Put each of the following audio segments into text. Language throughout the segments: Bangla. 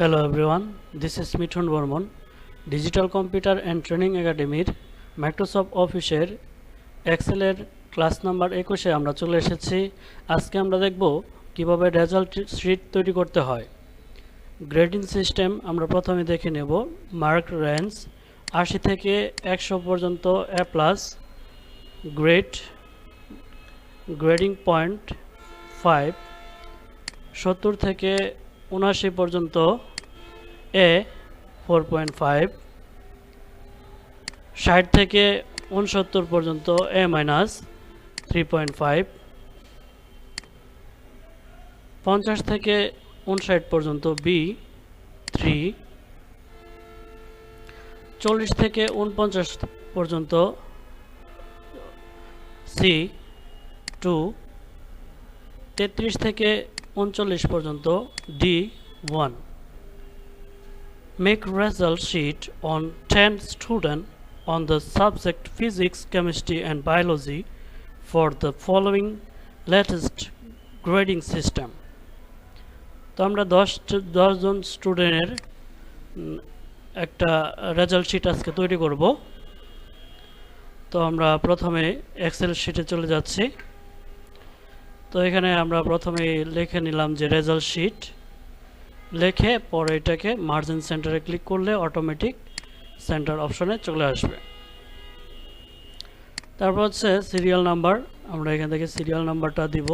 Hello everyone this is Mithun Barman digital computer and training একাডেমির মাইক্রোসফট অফিসের এক্সেলের ক্লাস নাম্বার একুশে আমরা চলে এসেছি। আজকে আমরা দেখব কীভাবে রেজাল্ট শিট তৈরি করতে হয়। গ্রেডিং সিস্টেম আমরা প্রথমে দেখে নেব মার্ক রেঞ্জ আশি থেকে একশো পর্যন্ত A plus grade grading point five সত্তর থেকে উনআশি পর্যন্ত এ ফোর পয়েন্ট ফাইভ ষাট থেকে উনসত্তর পর্যন্ত A minus three point five পঞ্চাশ থেকে উনষাট পর্যন্ত বি থ্রি চল্লিশ থেকে উনপঞ্চাশ পর্যন্ত সি টু তেত্রিশ থেকে উনচল্লিশ পর্যন্ত D one make result sheet on ten student on the subject physics, chemistry and biology for the following latest grading system. তো আমরা দশ দশজন স্টুডেন্টের একটা রেজাল্ট শিট আজকে তৈরি করব। তো আমরা প্রথমে এক্সেল শিটে চলে যাচ্ছি। তো এখানে আমরা প্রথমে লিখে নিলাম যে রেজাল্ট শিট লিখে, পরে এটাকে মার্জিন সেন্টারে ক্লিক করলে অটোমেটিক সেন্টার অপশনে চলে আসবে। তারপর হচ্ছে সিরিয়াল নাম্বার আমরা এখান থেকে সিরিয়াল নাম্বারটা দিব।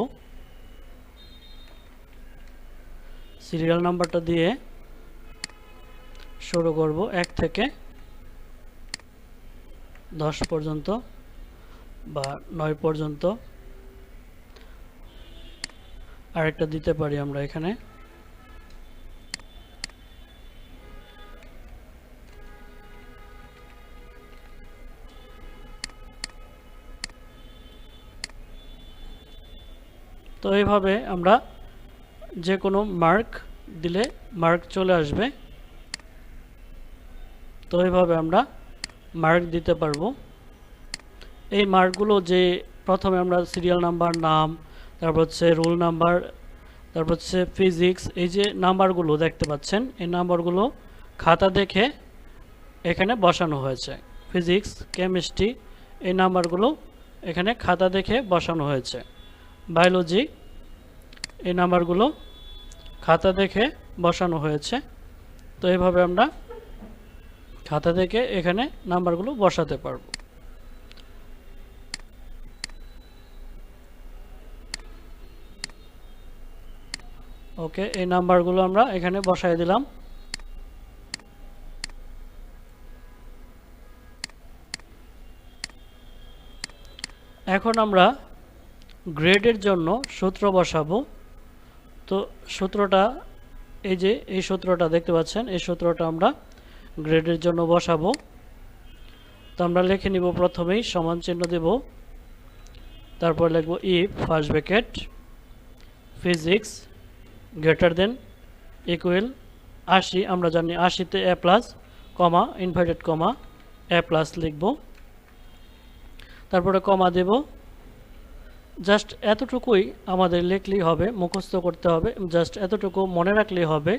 সিরিয়াল নাম্বারটা দিয়ে শুরু করব এক থেকে দশ পর্যন্ত বা নয় পর্যন্ত। আরেকটা দিতে পারি আমরা এখানে। তো এইভাবে আমরা যে কোনো মার্ক দিলে মার্ক চলে আসবে। তো এইভাবে আমরা মার্ক দিতে পারব। এই মার্কগুলো যে প্রথমে আমরা সিরিয়াল নাম্বার নাম, তারপর হচ্ছে রোল নাম্বার তারপর হচ্ছে ফিজিক্স এই যে নাম্বারগুলো দেখতে পাচ্ছেন, এই নাম্বারগুলো খাতা দেখে এখানে বসানো হয়েছে। ফিজিক্স কেমিস্ট্রি এই নাম্বারগুলো এখানে খাতা দেখে বসানো হয়েছে। বায়োলজি, এই নাম্বারগুলো খাতা দেখে বসানো হয়েছে। তো এইভাবে আমরা খাতা দেখে এখানে নাম্বারগুলো বসাতে পারব। ওকে, এই নাম্বারগুলো আমরা এখানে বসাই দিলাম। এখন আমরা গ্রেডের জন্য সূত্র বসাবো। তো সূত্রটা, এই যে এই সূত্রটা দেখতে পাচ্ছেন, এই সূত্রটা আমরা গ্রেডের জন্য বসাবো। তো আমরা লিখে নিব প্রথমেই, সমান চিহ্ন দেব। তারপর লিখব if first bracket physics greater than equal আশি, আমরা জানি আশিতে A plus comma inverted comma A plus লিখব। তারপরে কমা দেব। জাস্ট এতটুকুই আমাদের লিখলেই হবে, মুখস্থ করতে হবে, জাস্ট এতটুকু মনে রাখলেই হবে,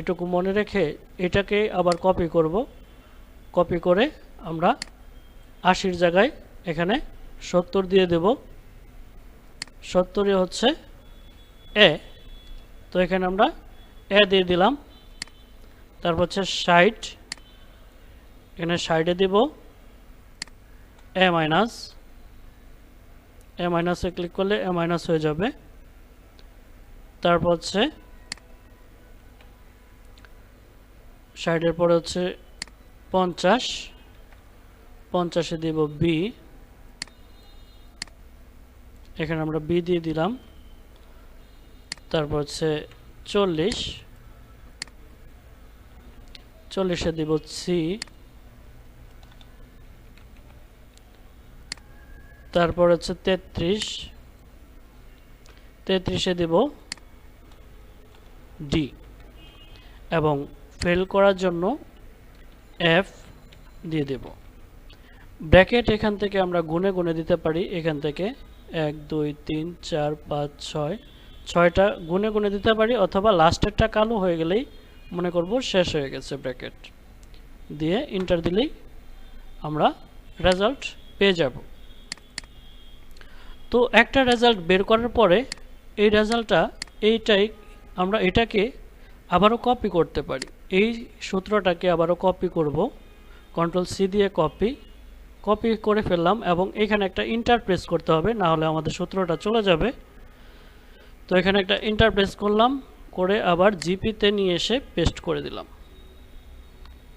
এটুকু মনে রেখে এটাকে আবার কপি করব কপি করে আমরা আশির জায়গায় এখানে সত্তর দিয়ে দেব। সত্তরই হচ্ছে এ, তো এখানে আমরা এ দিয়ে দিলাম। তারপর হচ্ছে ষাট, এখানে ষাটে দিব, এ মাইনাস এ মাইনাসে ক্লিক করলে এ মাইনাস হয়ে যাবে। তারপর হচ্ছে ষাটের পরে হচ্ছে পঞ্চাশ। পঞ্চাশে দিব বি এখানে আমরা বি দিয়ে দিলাম। তারপর হচ্ছে চল্লিশ। চল্লিশে দিব সি তারপর হচ্ছে তেত্রিশ। তেত্রিশে দেব ডি। এবং ফেল করার জন্য এফ দিয়ে দেব। ব্র্যাকেট এখান থেকে আমরা গুনে গুনে দিতে পারি। এখান থেকে এক, দুই, তিন, চার, পাঁচ, ছয়। ছয়টা গুনে গুনে দিতে পারি অথবা লাস্টেরটা কালো হয়ে গেলেই মনে করব শেষ হয়ে গেছে ব্র্যাকেট দিয়ে ইন্টার দিলেই আমরা রেজাল্ট পেয়ে যাব। তো একটা রেজাল্ট বের করার পরে এই রেজাল্টটা এইটাই আমরা এটাকে আবারও কপি করতে পারি। এই সূত্রটাকে আবারও কপি করব। কন্ট্রোল সি দিয়ে কপি কপি করে ফেললাম এবং এখানে একটা ইন্টার প্রেস করতে হবে, না হলে আমাদের সূত্রটা চলে যাবে। তো এখানে একটা ইন্টার প্রেস করলাম, করে আবার জিপিতে নিয়ে এসে পেস্ট করে দিলাম।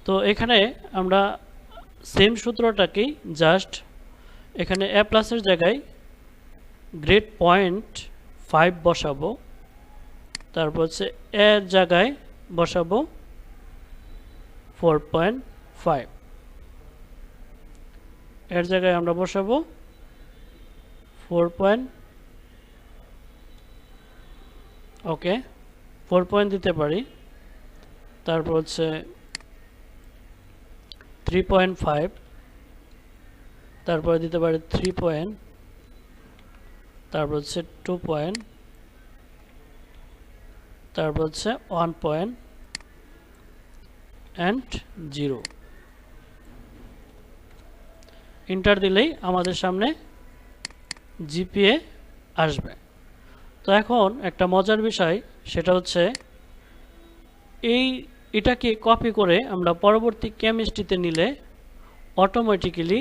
তো এখানে আমরা সেম সূত্রটাকেই জাস্ট এখানে অ্যাপ্লাসের জায়গায় গ্রেড পয়েন্ট ফাইভ বসাবো, তারপর হচ্ছে এর জায়গায় বসাবো ফোর পয়েন্ট ফাইভ। এর জায়গায় আমরা বসাবো four point, okay, four point দিতে পারি, তারপর হচ্ছে থ্রি পয়েন্ট ফাইভ, তারপরে দিতে পারি থ্রি পয়েন্ট তারপর হচ্ছে টু পয়েন্ট তারপর হচ্ছে one point and zero enter দিলেই আমাদের সামনে জিপিএ আসবে। তো এখন একটা মজার বিষয়, সেটা হচ্ছে এই, এটাকে কপি করে আমরা পরবর্তী কেমিস্ট্রিতে নিলে অটোমেটিক্যালি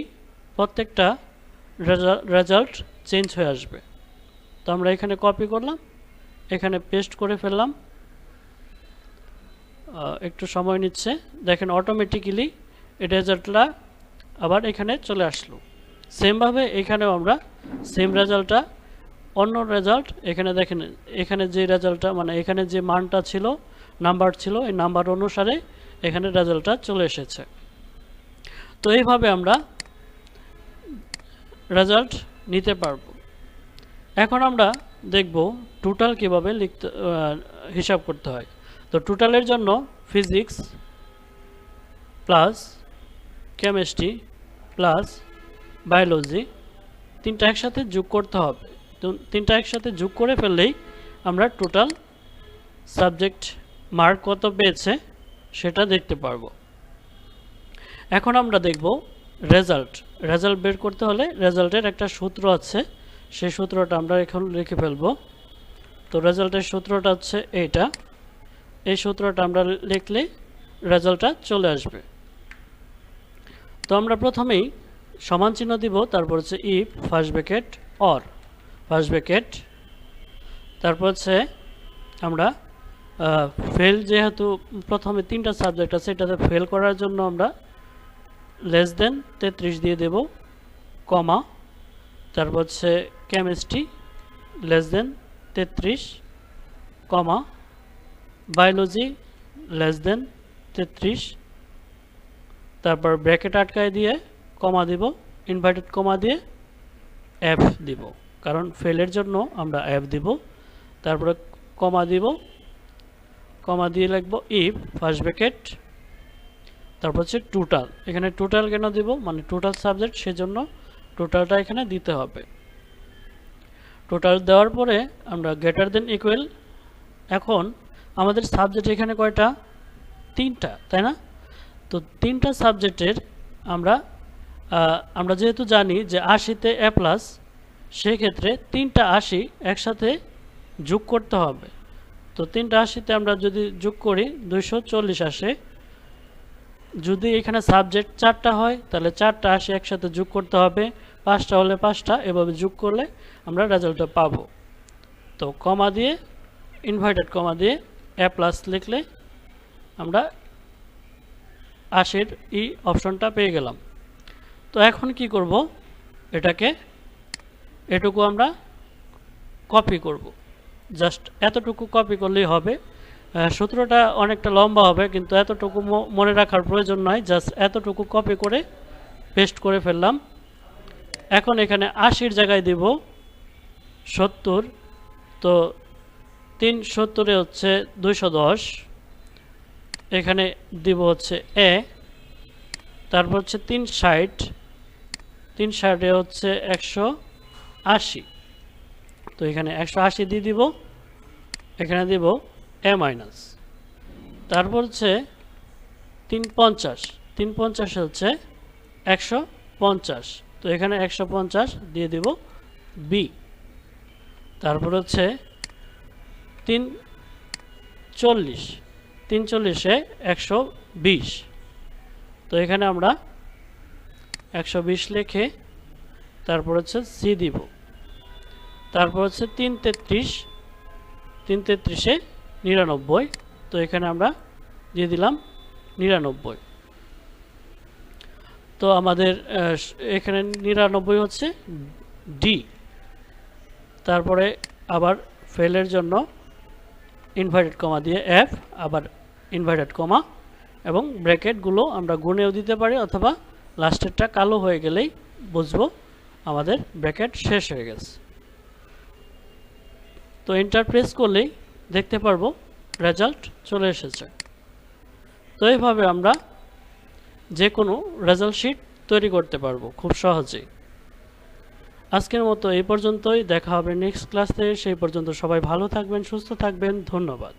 প্রত্যেকটা রেজাল্ট চেঞ্জ হয়ে আসবে। তো আমরা এখানে কপি করলাম, এখানে পেস্ট করে ফেললাম। একটু সময় নিচ্ছে। দেখেন অটোমেটিক্যালি এই রেজাল্টটা আবার এখানে চলে আসলো। সেমভাবে এখানেও আমরা সেম রেজাল্টটা অন্য রেজাল্ট এখানে দেখেন, এখানে যে রেজাল্টটা মানে এখানে যে মানটা ছিল নাম্বার ছিল, এই নাম্বার অনুসারে এখানে রেজাল্টটা চলে এসেছে। তো এইভাবে আমরা রেজাল্ট নিতে পারব। এখন আমরা দেখব টোটাল কীভাবে লিখতে হিসাব করতে হয়। তো টোটালের জন্য physics plus chemistry plus biology তিনটা একসাথে যোগ করতে হবে। তো তিনটা একসাথে যোগ করে ফেললেই আমরা টোটাল সাবজেক্ট মার্ক কত পেয়েছে সেটা দেখতে পারব। এখন আমরা দেখব রেজাল্ট রেজাল্ট বের করতে হলে রেজাল্টের একটা সূত্র আছে। সেই সূত্রটা আমরা এখন লিখে ফেলব। তো রেজাল্টের সূত্রটা হচ্ছে এইটা। এই সূত্রটা আমরা লিখলে রেজাল্টটা চলে আসবে। তো আমরা প্রথমেই সমান চিহ্ন দিব, তারপর হচ্ছে if first bracket or first bracket তারপর হচ্ছে আমরা ফেল যেহেতু প্রথমে তিনটা সাবজেক্ট আছে, এটাতে ফেল করার জন্য আমরা লেস দেন তেত্রিশ দিয়ে দেব, কমা। তারপর হচ্ছে কেমিস্ট্রি লেস দেন তেত্রিশ কমা বায়োলজি লেস দেন তেত্রিশ তারপর ব্র্যাকেট আটকায় দিয়ে কমা দিব ইনভার্টেড কমা দিয়ে এফ দিব। কারণ ফেলের জন্য আমরা এফ দিব। তারপরে কমা দিব কমা দিয়ে লিখব ইফ ফার্স্ট ব্র্যাকেট তারপর হচ্ছে টোটাল এখানে টোটাল কেন দিব? মানে টোটাল সাবজেক্ট সেজন্য টোটালটা এখানে দিতে হবে। টোটাল দেওয়ার পরে আমরা গ্রেটার দেন ইকুয়াল এখন আমাদের সাবজেক্ট এখানে কয়টা? তিনটা, তাই না? তো তিনটা সাবজেক্টের আমরা আমরা যেহেতু জানি যে আশিতে এ প্লাস সেক্ষেত্রে তিনটা আশি একসাথে যোগ করতে হবে। তো তিনটা আশিতে আমরা যদি যোগ করি, দুইশো চল্লিশ আসে। যদি এখানে সাবজেক্ট চারটা হয়, তাহলে চারটা আশি একসাথে যোগ করতে হবে। পাঁচটা হলে পাঁচটা, এভাবে যোগ করলে আমরা রেজাল্টটা পাবো। তো কমা দিয়ে ইনভার্টেড কমা দিয়ে এ প্লাস লিখলে আমরা আশির ই অপশনটা পেয়ে গেলাম। তো এখন কি করব? এটাকে এটুকু আমরা কপি করব। জাস্ট এতটুকু কপি করলেই হবে। সূত্রটা অনেকটা লম্বা হবে, কিন্তু এতটুকু মনে রাখার প্রয়োজন নয়। জাস্ট এতটুকু কপি করে পেস্ট করে ফেললাম। এখন এখানে আশির জায়গায় দিব সত্তর, তো তিন সত্তরে হচ্ছে দুইশো দশ। এখানে দিব হচ্ছে এ, তারপর হচ্ছে তিন ষাট, তিন ষাটে হচ্ছে একশো আশি। তো এখানে একশো আশি দিয়ে দিব, এখানে দিব এ মাইনাস। তারপর হচ্ছে তিন পঞ্চাশ তিন পঞ্চাশ হচ্ছে একশো পঞ্চাশ। তো এখানে একশো পঞ্চাশ দিয়ে দিব বি তারপর হচ্ছে তিন চল্লিশ। তিন চল্লিশে একশো বিশ। তো এখানে আমরা একশো বিশ লিখে তারপর হচ্ছে সি দিব। তারপর হচ্ছে তিন তেত্রিশ। তিন তেত্রিশে নিরানব্বই। তো এখানে আমরা দিয়ে দিলাম নিরানব্বই। তো আমাদের এখানে নিরানব্বই হচ্ছে ডি তারপরে আবার ফেলের জন্য ইনভার্টেড কমা দিয়ে এফ আবার ইনভার্টেড কমা এবং ব্র্যাকেটগুলো আমরা গুণেও দিতে পারি অথবা লাস্টেরটা কালো হয়ে গেলেই বুঝব আমাদের ব্র্যাকেট শেষ হয়ে গেছে। তো এন্টার প্রেস করলেই দেখতে পারব রেজাল্ট চলে এসেছে। তো এইভাবে আমরা যে কোনো রেজাল্ট শিট তৈরি করতে পারব, খুব সহজেই। আজকের মতো এই পর্যন্তই, দেখা হবে নেক্সট ক্লাসে সেই পর্যন্ত সবাই ভালো থাকবেন, সুস্থ থাকবেন। ধন্যবাদ।